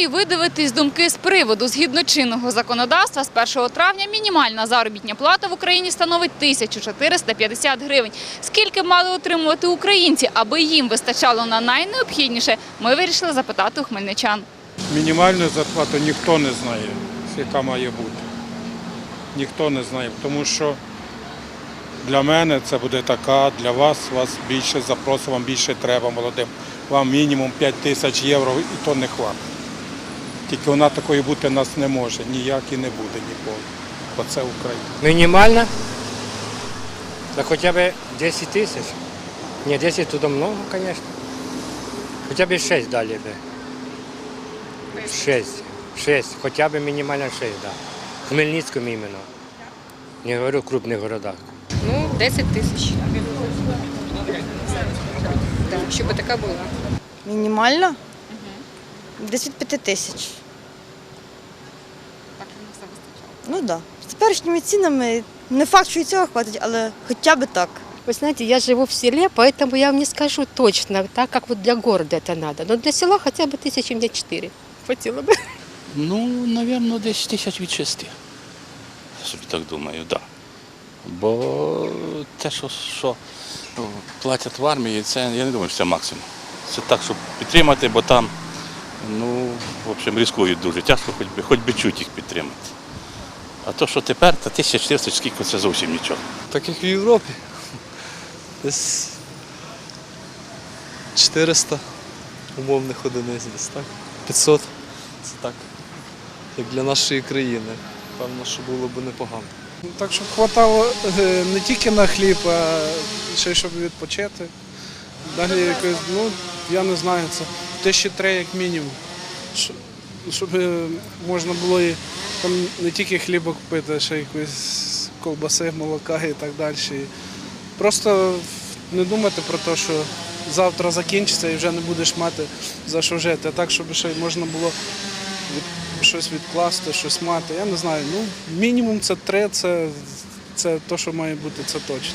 і видивитись думки з приводу. Згідно чинного законодавства, з 1 травня мінімальна заробітня плата в Україні становить 1450 гривень. Скільки мали отримувати українці, аби їм вистачало на найнеобхідніше, ми вирішили запитати у хмельничан. Мінімальну зарплату ніхто не знає, яка має бути. Ніхто не знає, тому що для мене це буде така, для вас, вас більше запросу, вам більше треба молодим. Вам мінімум 5 тисяч євро і то не хватить. Тільки вона такої бути в нас не може, ніяк і не буде ніколи. Бо це Україна. Минимально? Да хотя бы 10 тысяч. Не, 10 туда много, конечно. Хотя бы 6 дали бы. 6. 6. Хотя бы минимально 6, да. В Хмельницком именно. Не говорю в крупных городах. Ну, 10 тисяч. Да, щоб така була. Мінімально? Десь від п'яти тисяч. Ну так. Да. З теперішніми цінами не факт, що і цього хватить, але хоча б так. Вы знаете, я живу в селе, поэтому я вам не скажу точно, так как вот для города это надо. Но для села хотя бы тысячи мне четыре. Хватило бы. Ну, напевно, десь тисяч від шести. Я собі так думаю, так. Да. Бо те, що, що ну, платять в армії, це я не думаю, що це максимум. Це так, щоб підтримати, бо там, ну, в общем, ризикують дуже тяжко, хоч би, хоч би чуть їх підтримати. А то, що тепер, та 1400, скільки це зовсім нічого. Так як в Європі. Десь 400 умовних одиниць десь, так? 500. Це так. Як для нашої країни. Певно, що було б непогано. Так, щоб хватало е, не тільки на хліб, а ще й щоб відпочити. Далі якось, ну, я не знаю, це тисячі три як мінімум. Щоб, е, можна було і там не тільки хліба купити, а ще якоїсь ковбаси, молока і так далі. Просто не думати про те, що завтра закінчиться і вже не будеш мати за що жити. А так, щоб ще можна було щось відкласти, щось мати. Я не знаю. Ну, мінімум це три, це, це те, що має бути, це точно.